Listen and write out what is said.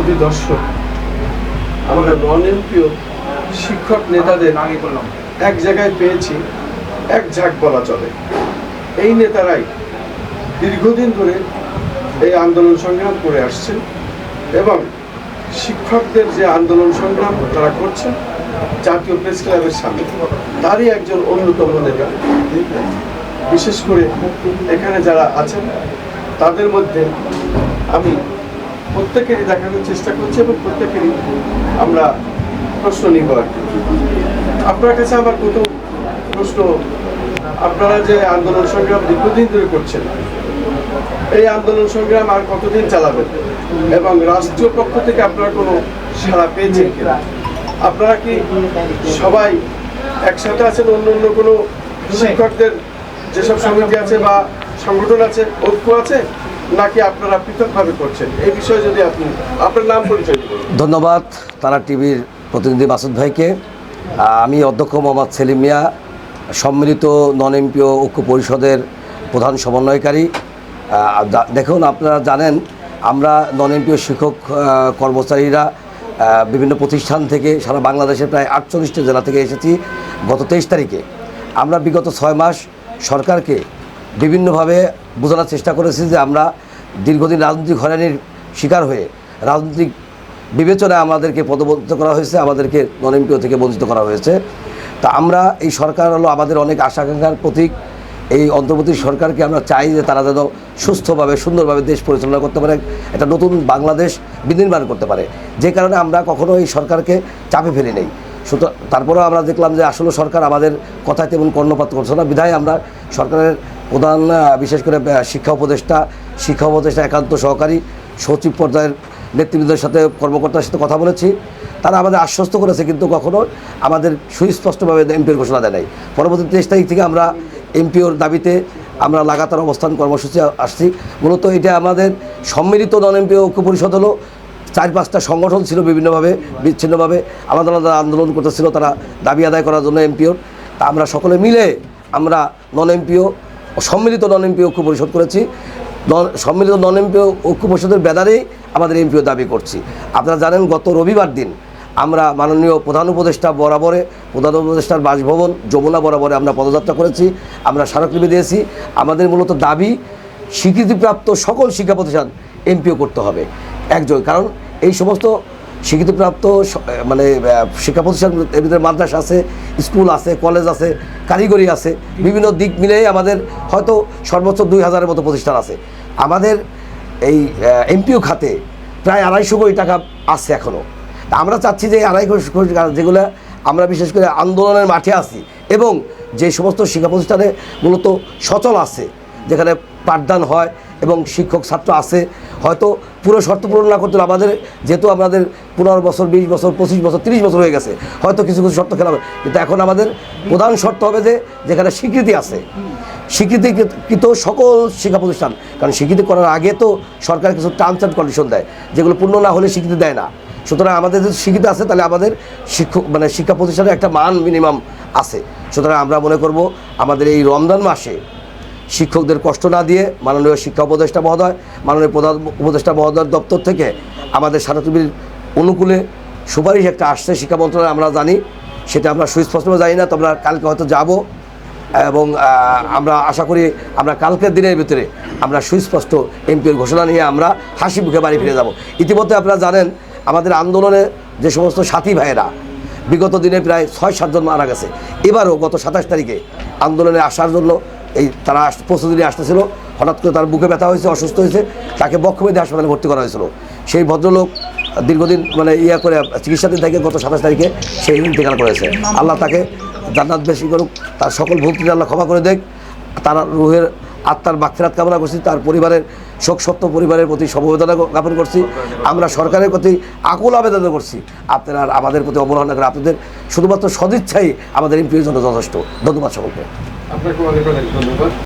শুধু দর্শক। আমরা নন এমপিও শিক্ষক নেতাদের এক জায়গায় পেয়েছি, এক ঝাঁক বলা চলে। এই নেতারাই দীর্ঘদিন ধরে এই আন্দোলন সংগ্রাম করে আসছেন এবং শিক্ষকদের যে আন্দোলন সংগ্রাম তারা করছেন জাতীয় প্রেস ক্লাবের সামনে। তারই একজন অন্যতম নেতা। বিশেষ করে এখানে যারা আছেন, তাদের মধ্যে আমি প্রত্যেকেরই দেখানোর চেষ্টা করছি এবং প্রত্যেকেরই আমরা প্রশ্ন নিব আর। আপনার কাছে আমার কত প্রশ্ন, আপনারা যে আন্দোলন সংগ্রাম দীর্ঘদিন ধরে করছেন, এই আন্দোলন সংগ্রাম আর কতদিন চালাবেন? এবং রাষ্ট্রীয় পক্ষ থেকে আপনারা কোনো সাড়া পেয়েছেন কিনা? আপনারা কি সবাই একসাথে আছেন? অন্য অন্য কোনো শিক্ষকদের যেসব সমিতি আছে বা সংগঠন আছে, ঐক্য আছে? নাকি আপনারা পৃথকভাবে করছেন? এই বিষয়ে যদি আপনি, আপনার নাম পরিচয় ধন্যবাদ, তারা টিভির প্রতিনিধি মাসুদ ভাইকে। আমি অধ্যক্ষ মোহাম্মদ সেলিম মিয়া, সম্মিলিত নন এমপিও ঐক্য পরিষদের প্রধান সমন্বয়কারী। দেখুন, আপনারা জানেন, আমরা নন এমপিও শিক্ষক কর্মচারীরা বিভিন্ন প্রতিষ্ঠান থেকে সারা বাংলাদেশের প্রায় আটচল্লিশটি জেলা থেকে এসেছি গত তেইশ তারিখে। আমরা বিগত ছয় মাস সরকারকে বিভিন্নভাবে বোঝানোর চেষ্টা করেছি যে আমরা দীর্ঘদিন রাজনৈতিক হয়রানির শিকার হয়ে রাজনৈতিক বিবেচনায় আমাদেরকে পদবঞ্চিত করা হয়েছে, আমাদেরকে নন এমপিও থেকে বঞ্চিত করা হয়েছে। তা আমরা এই সরকার হলো আমাদের অনেক আশা আকাঙ্ক্ষার প্রতীক। এই অন্তর্বর্তী সরকারকে আমরা চাই যে তারা যেন সুস্থভাবে, সুন্দরভাবে দেশ পরিচালনা করতে পারে, একটা নতুন বাংলাদেশ বিনির্মাণ করতে পারে। যে কারণে আমরা কখনো এই সরকারকে চাপে ফেলি নেই। সুতরাং তারপরেও আমরা দেখলাম যে আসলে সরকার আমাদের কথায় তেমন কর্ণপাত করছে না। বিধায় আমরা সরকারের প্রধান বিশেষ করে শিক্ষা উপদেষ্টা শিক্ষা উপদেষ্টা একান্ত সহকারী, সচিব পর্যায়ের নেতৃবৃন্দের সাথে কর্মকর্তার সাথে কথা বলেছি। তারা আমাদের আশ্বস্ত করেছে, কিন্তু কখনো আমাদের সুস্পষ্টভাবে এমপিওর ঘোষণা দেয় নাই। পরবর্তী তেইশ তারিখ থেকে আমরা এমপিওর দাবিতে আমরা লাগাতার অবস্থান কর্মসূচি আসছি। মূলত এটা আমাদের সম্মিলিত নন এমপিও ঐক্য পরিষদ হলো। চার পাঁচটা সংগঠন ছিল বিভিন্নভাবে, বিচ্ছিন্নভাবে, আলাদা আলাদা আন্দোলন করতেছিল তারা দাবি আদায় করার জন্য এমপিওর। তা আমরা সকলে মিলে আমরা নন এমপিও সম্মিলিত নন এমপিও ঐক্য পরিষদ করেছি। সম্মিলিত নন এমপিও ঐক্য পরিষদের ব্যানারেই আমাদের এমপিও দাবি করছি। আপনারা জানেন, গত রবিবার দিন আমরা মাননীয় প্রধান উপদেষ্টা বরাবরে, প্রধান উপদেষ্টার বাসভবন যমুনা বরাবরে আমরা পদযাত্রা করেছি, আমরা স্মারকলিপি দিয়েছি। আমাদের মূলত দাবি, স্বীকৃতিপ্রাপ্ত সকল শিক্ষা প্রতিষ্ঠান এমপিও করতে হবে। একজন কারণ এই সমস্ত স্বীকৃতিপ্রাপ্ত মানে শিক্ষা প্রতিষ্ঠান এর ভিতরে মাদ্রাসা আছে, স্কুল আছে, কলেজ আছে, কারিগরি আছে, বিভিন্ন দিক মিলেই আমাদের হয়তো সর্বোচ্চ দুই হাজারের মতো প্রতিষ্ঠান আছে। আমাদের এই এমপিও খাতে প্রায় আড়াইশো কোটি টাকা আছে এখনও আমরা চাচ্ছি যে আড়াই কোটি টাকা যেগুলো আমরা বিশেষ করে আন্দোলনের মাঠে আছি এবং যে সমস্ত শিক্ষা প্রতিষ্ঠানে মূলত সচল আছে, যেখানে পাঠদান হয় এবং শিক্ষক, ছাত্র আছে। হয়তো পুরো শর্ত পূরণ না করতে আমাদের, যেহেতু আমাদের পনেরো বছর, বিশ বছর, পঁচিশ বছর, তিরিশ বছর হয়ে গেছে, হয়তো কিছু কিছু শর্ত খেলা হবে। কিন্তু এখন আমাদের প্রধান শর্ত হবে যে, যেখানে স্বীকৃতি আছে, স্বীকৃতিকৃত সকল শিক্ষা প্রতিষ্ঠান। কারণ স্বীকৃতি করার আগে তো সরকার কিছু টার্মস অ্যান্ড কন্ডিশন দেয়, যেগুলো পূর্ণ না হলে স্বীকৃতি দেয় না। সুতরাং আমাদের যদি স্বীকৃতি আছে, তাহলে আমাদের শিক্ষক মানে শিক্ষা প্রতিষ্ঠানের একটা মান মিনিমাম আছে। সুতরাং আমরা মনে করব, আমাদের এই রমজান মাসে শিক্ষকদের কষ্ট না দিয়ে মাননীয় শিক্ষা উপদেষ্টা মহোদয়, মাননীয় প্রধান উপদেষ্টা মহোদয়ের দপ্তর থেকে আমাদের সারাতবির অনুকূলে সুপারিশ একটা আসছে শিক্ষা মন্ত্রণালয়, আমরা জানি। সেটা আমরা সুস্পষ্টভাবে জানি না তো আমরা কালকে হয়তো যাব। এবং আমরা আশা করি আমরা কালকের দিনের ভিতরে আমরা সুস্পষ্ট এমপির ঘোষণা নিয়ে আমরা হাসি মুখে বাড়ি ফিরে যাব। ইতিমধ্যে আপনারা জানেন, আমাদের আন্দোলনে যে সমস্ত সাথী ভাইয়েরা বিগত দিনে প্রায় ছয় সাতজন মারা গেছে। এবারও গত সাতাশ তারিখে আন্দোলনে আসার জন্য এই তারা প্রস্তুতি নিয়ে আসতেছিল। হঠাৎ করে তার বুকে ব্যথা হয়েছে, অসুস্থ হয়েছে। তাকে বক্ষবেদী হাসপাতালে ভর্তি করা হয়েছিল। সেই ভদ্রলোক দীর্ঘদিন মানে ইয়া করে চিকিৎসাধীন থেকে, গত সাতাশ তারিখে সেই ইন্তেকাল করেছে। আল্লাহ তাকে জান্নাত বেশি করুক, তার সকল ত্রুটি আল্লাহ ক্ষমা করে দেখ। তার রুহের আত্মার বাকফেরাত কামনা করছি, তার পরিবারের শোক সত্য পরিবারের প্রতি সমবেদনা জ্ঞাপন করছি। আমরা সরকারের প্রতি আকুল আবেদন করছি। আপনারা আমাদের প্রতি অবহেলা করে আপনাদের শুধুমাত্র সদিচ্ছাই আমাদের এমপির জন্য যথেষ্ট। ধন্যবাদ সকলকে। আপনাকে অনেক অনেক ধন্যবাদ